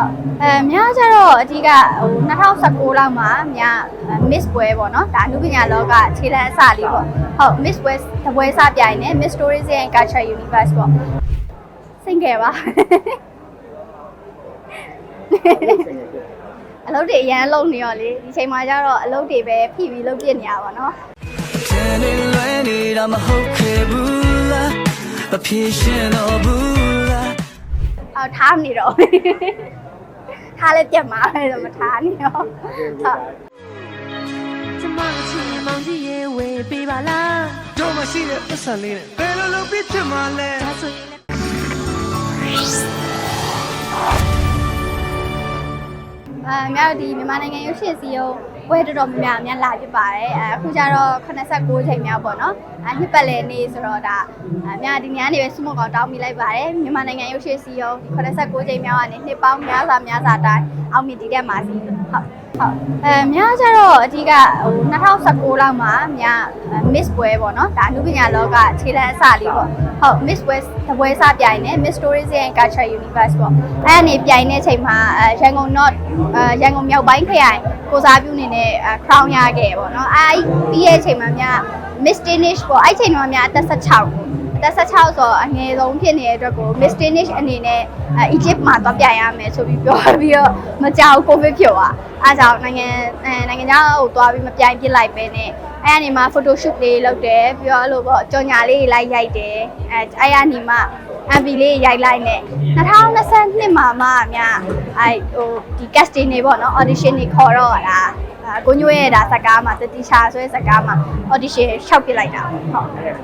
ဟုတ်အဲမြားကျတော့အဓိကဟို2019လောက်မှာမြား miss ပွဲပေါ့နော်ဒါအမှုပညာလောကခြေလှမ်းအစလေးပေါ့ဟုတ် miss ပွဲတပွဲစပြိုင်နေ miss stories and culture universe ပေါ့ single ပါအလုပ်တွေအရန်လုပ်နေရောလေဒီချိန်မှာကျတော့အလုပ်တွေပဲဖိပြီးလုပ်ပြနေရပါတော့မဟုတ်ခဲ့ဘူးလားမဖြစ်ရှင်တော့ဘူးလားအော်ထားနေတော့ ထားလဲပြတ်မှာပဲဆိုမထားနေတော့ဟုတ်ကျမအချင်မောင်ကြီးရဲ့ဝေပေးပါလားတို့မရှိတဲ့ပတ်စံလေးနဲ့ဘယ်လိုလုပ်ပြီးဖြစ်မှာလဲဒါဆိုရင်လည်းအဲငါတို့ဒီမြန်မာနိုင်ငံရုပ်ရှင်စီရုံ ပွဲတော်တော်များများလာဖြစ်ပါတယ်အဲအခုကျတော့86ချိန်မြောက်ပေါ့နော်အဲနှစ်ပတ်လည်နေ့ဆိုတော့ဒါအများဒီညနေပဲစုမကောင်တောင်းမိလိုက်ပါတယ်မြန်မာနိုင်ငံရုပ်ရှင်စီရုံ86ချိန်မြောက်ကနေနှစ်ပေါင်းများစွာများစွာတိုင်းအောင်မြင်တည်တဲ့မှာစီဟုတ် ဟုတ်အဲများကြတော့အဓိကဟို2019လောက်မှာများ Miss ပွဲပေါ့နော်ဒါအနုပညာလောကခြေလှမ်းအစလေးပေါ့ဟုတ် Miss ပွဲတပွဲစပြိုင်နေ Miss Tourism and Culture Universe ပေါ့အဲ့အနေပြိုင်တဲ့အချိန်မှာအဲရန်ကုန် North အဲရန်ကုန်မြောက်ပိုင်းခရိုင်ကိုစားပြုနေတဲ့ crown ရခဲ့ပေါ့နော်အဲ့ပြီးရဲ့အချိန်မှာများ Miss Danish ပေါ့အဲ့ချိန်မှာများအသက်16အ သက်16ဆိုအငယ်ဆုံးဖြစ်နေတဲ့အတွက်ကို Miss Danish အနေနဲ့အဲ Egypt မှာသွားပြိုင်ရမယ်ဆိုပြီးပြောပြီးတော့မကြောက်ကိုဗစ်ဖြစ်သွားအားကြောင့်နိုင်ငံအဲနိုင်ငံခြားကိုသွားပြီးမပြိုင်ပြစ်လိုက်ပဲနဲ့အဲ့အနေမှာ photo shoot လေးလုပ်တယ်ပြီးတော့အဲ့လိုပေါ့ကြော်ညာလေးလိုက်ရိုက်တယ်အဲအဲ့အနေမှာ MV လေးရိုက်လိုက်နဲ့2022မှာမှအများအဲဟိုဒီ casting တွေပေါ့နော် audition တွေခေါ်တော့တာ အာကိုညွှဲရတာဇက်ကားမှာတတိချာဆိုတဲ့ဇက်ကားမှာ audition လျှောက်ပြလိုက်တာပေါ့ဟုတ်အဲ့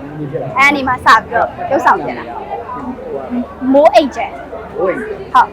အနေမှာစပြီးတော့ရုပ်ဆောင်ပြလာမိုးအိတ်ကျန်ဟုတ်ဟုတ်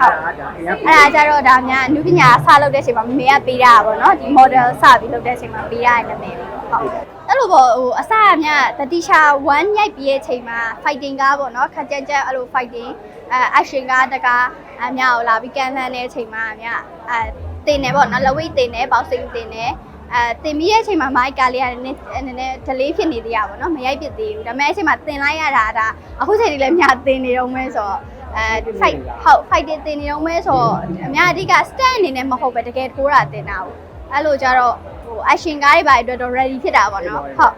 အဲ့ဒါကြတော့ဒါများအနုပညာစလုပ်တဲ့အချိန်မှာမမေကပေးတာပေါ့နော်ဒီ model စပြီးလုပ်တဲ့အချိန်မှာပေးရတဲ့နာမည်လေးပေါ့ဟုတ်အဲ့လိုပေါ့ဟိုအစအမြတတိချာ1ရိုက်ပြီးရဲ့အချိန်မှာ fighting ကားပေါ့နော်ခက်ကြက်ကြက်အဲ့လို fighting အဲ action ကားတကားအမြကိုလာပြီးကန်လှမ်းတဲ့အချိန်မှာအမြအဲ တင်တယ်ပေါ့နော်လဝိတ်တင်တယ် boxing တင်တယ်အဲတင်ပြီးရဲ့အချိန်မှာမိုက်ကလေးကနည်းနည်းနည်း delay ဖြစ်နေသေးရပါတော့မရိုက်ဖြစ်သေးဘူးဒါပေမဲ့အချိန်မှာတင်လိုက်ရတာဒါအခုချိန်ကြီးလည်းမြတင်နေတော့မဲဆိုတော့အဲ fight ဟုတ် fight တင်တင်နေတော့မဲဆိုတော့အများအဓိက stand အနေနဲ့မဟုတ်ပဲတကယ်ထိုးတာတင်တာကိုအဲ့လိုကြတော့ဟို action ကားတွေပါအတွက်တော့ ready ဖြစ်တာပေါ့နော်ဟုတ်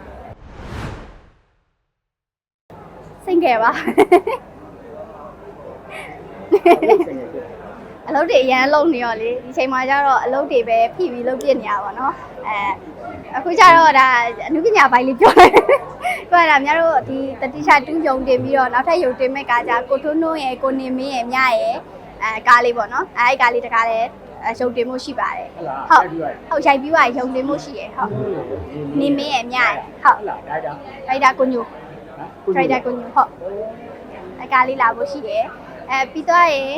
စိတ်ငယ်ပါ အလုပ်တွေအရန်လုံးနေရောလေဒီချိန်မှာကျတော့အလုပ်တွေပဲဖိပြီးလုပ်ပြနေရပါတော့အဲအခုကျတော့ဒါအနုပညာပိုင်းလေးပြောလိုက်ပြောတာများတို့ဒီတတိချတူးယုံတင်ပြီးတော့နောက်ထပ်ယုံတင်မဲ့ကားကြကိုထွန်းနှုံးရယ်ကိုနေမင်းရယ်မြရယ်အဲကားလေးပေါ့နော်အဲကားလေးတကားလည်းယုံတင်မှုရှိပါတယ်ဟုတ်ဟုတ်ရိုက်ပြီးပါယုံတင်မှုရှိရယ်ဟုတ်နေမင်းရယ်မြရယ်ဟုတ်ရိုက်တာကိုညိုရိုက်တာကိုညိုဟုတ်အဲကားလေးလာဖို့ရှိရယ်အဲပြီးတော့ရယ်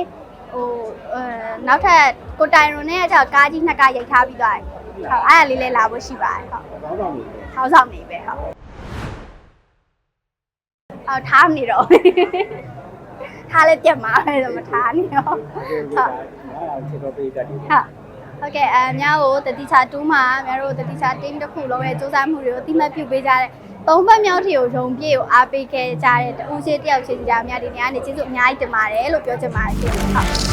ဟိုအဲနောက်ထပ်ကိုတိုင်ရွန်နဲ့အကြောကားကြီးနှစ်ကားရိုက်ထားပြီးသွားတယ်ဟုတ်အဲ့ဒါလေးလည်းလာဖို့ရှိပါတယ်ဟုတ်ဟောင်းဆောင်နေပဲဟုတ်အော်ထားမနေတော့ထားလဲပြတ်မှာပဲဆိုမထားနေတော့ဟုတ်ဟုတ်ဟုတ်ကဲ့အဲများကိုတတိချာတူးမှာများတို့တတိချာ team တစ်ခုလုံးရဲ့စူးစမ်းမှုတွေကိုတိမှတ်ပြုပေးကြတဲ့ သုံးဖက်မြောက်ထီကိုရုံပြည့်ကိုအားပေးခဲ့ကြတဲ့တူးချင်းတယောက်ချင်းစီကြများဒီနေ့ကနေကျေးဇူးအများကြီးတင်ပါတယ်လို့ပြောချင်ပါတယ်ရှင်ဟုတ်